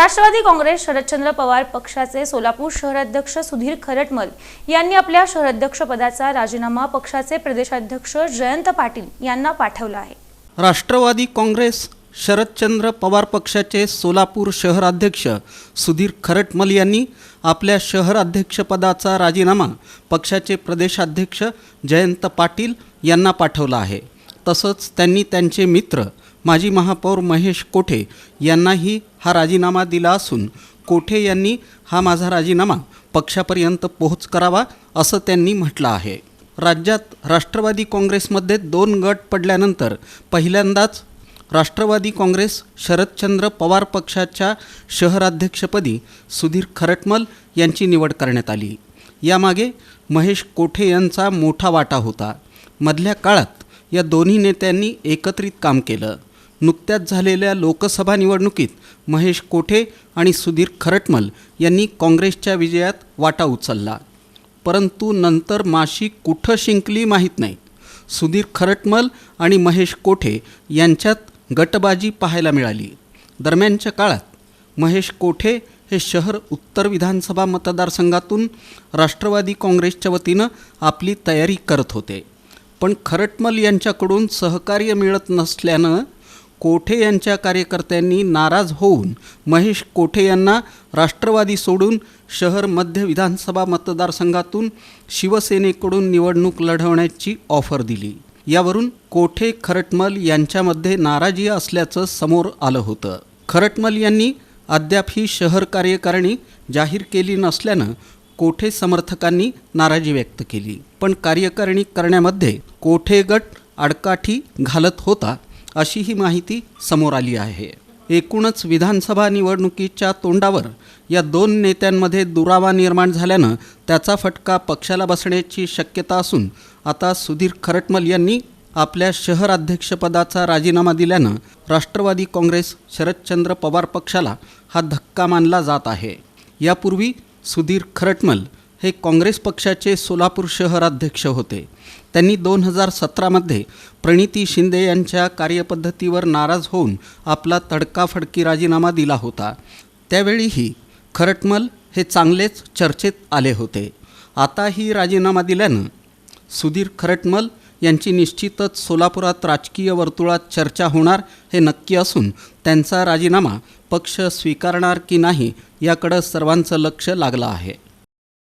राष्ट्रवादी काँग्रेस शरदचंद्र पवार पक्षाचे सोलापूर शहराध्यक्ष सुधीर खरटमल यांनी आपल्या शहराध्यक्षपदाचा राजीनामा पक्षाचे प्रदेशाध्यक्ष जयंत पाटील यांना पाठवला आहे. राष्ट्रवादी काँग्रेस शरदचंद्र पवार पक्षाचे सोलापूर शहराध्यक्ष सुधीर खरटमल यांनी आपल्या शहराध्यक्षपदाचा राजीनामा पक्षाचे प्रदेशाध्यक्ष जयंत पाटील यांना पाठवला आहे. तसंच त्यांनी त्यांचे मित्र माजी महापौर महेश कोठे यांनाही हा राजीनामा दिला असून कोठे यांनी हा माझा राजीनामा पक्षापर्यंत पोहोच करावा असं त्यांनी म्हटलं आहे. राज्यात राष्ट्रवादी काँग्रेसमध्ये दोन गट पडल्यानंतर पहिल्यांदाच राष्ट्रवादी काँग्रेस शरदचंद्र पवार पक्षाच्या शहराध्यक्षपदी सुधीर खरटमल यांची निवड करण्यात आली. यामागे महेश कोठे यांचा मोठा वाटा होता. मधल्या काळात या दोन्ही नेत्यांनी एकत्रित काम केलं. नुकत्याच झालेल्या लोकसभा निवडणुकीत महेश कोठे आणि सुधीर खरटमल यांनी काँग्रेसच्या विजयात वाटा उचलला. परंतु नंतर माशी कुठं शिंकली माहीत नाही. सुधीर खरटमल आणि महेश कोठे यांच्यात गटबाजी पाहायला मिळाली. दरम्यानच्या काळात महेश कोठे हे शहर उत्तर विधानसभा मतदारसंघातून राष्ट्रवादी काँग्रेसच्या वतीनं आपली तयारी करत होते. पण खरटमल यांच्याकडून सहकार्य मिळत नसल्यानं कोठे यांच्या कार्यकर्त्यांनी नाराज होऊन महेश कोठे यांना राष्ट्रवादी सोडून शहर मध्य विधानसभा मतदारसंघातून शिवसेनेकडून निवडणूक लढवण्याची ऑफर दिली. यावरून कोठे खरटमल यांच्यामध्ये नाराजी असल्याचं समोर आलं होतं. खरटमल यांनी अद्याप ही शहर कार्यकारिणी जाहीर केली नसल्यानं कोठे समर्थकांनी नाराजी व्यक्त केली. पण कार्यकारिणी करण्यामध्ये कोठे गट आडकाठी घालत होता अशी ही माहिती समोर आली आहे. एकूणच विधानसभा निवडणुकीच्या तोंडावर या दोन नेत्यांमध्ये दुरावा निर्माण झाल्यानं त्याचा फटका पक्षाला बसण्याची शक्यता असून आता सुधीर खरटमल यांनी आपल्या शहराध्यक्षपदाचा राजीनामा दिल्यानं राष्ट्रवादी काँग्रेस शरदचंद्र पवार पक्षाला हा धक्का मानला जात आहे. यापूर्वी सुधीर खरटमल हे काँग्रेस पक्षाचे सोलापूर शहराध्यक्ष होते. त्यांनी दोन हजार सतरामध्ये प्रणिती शिंदे यांच्या कार्यपद्धतीवर नाराज होऊन आपला तडकाफडकी राजीनामा दिला होता. त्यावेळीही खरटमल हे चांगलेच चर्चेत आले होते. आताही राजीनामा दिल्यानं सुधीर खरटमल यांची निश्चितच सोलापुरात राजकीय वर्तुळात चर्चा होणार हे नक्की असून त्यांचा राजीनामा पक्ष स्वीकारणार की नाही याकडं सर्वांचं लक्ष लागलं आहे.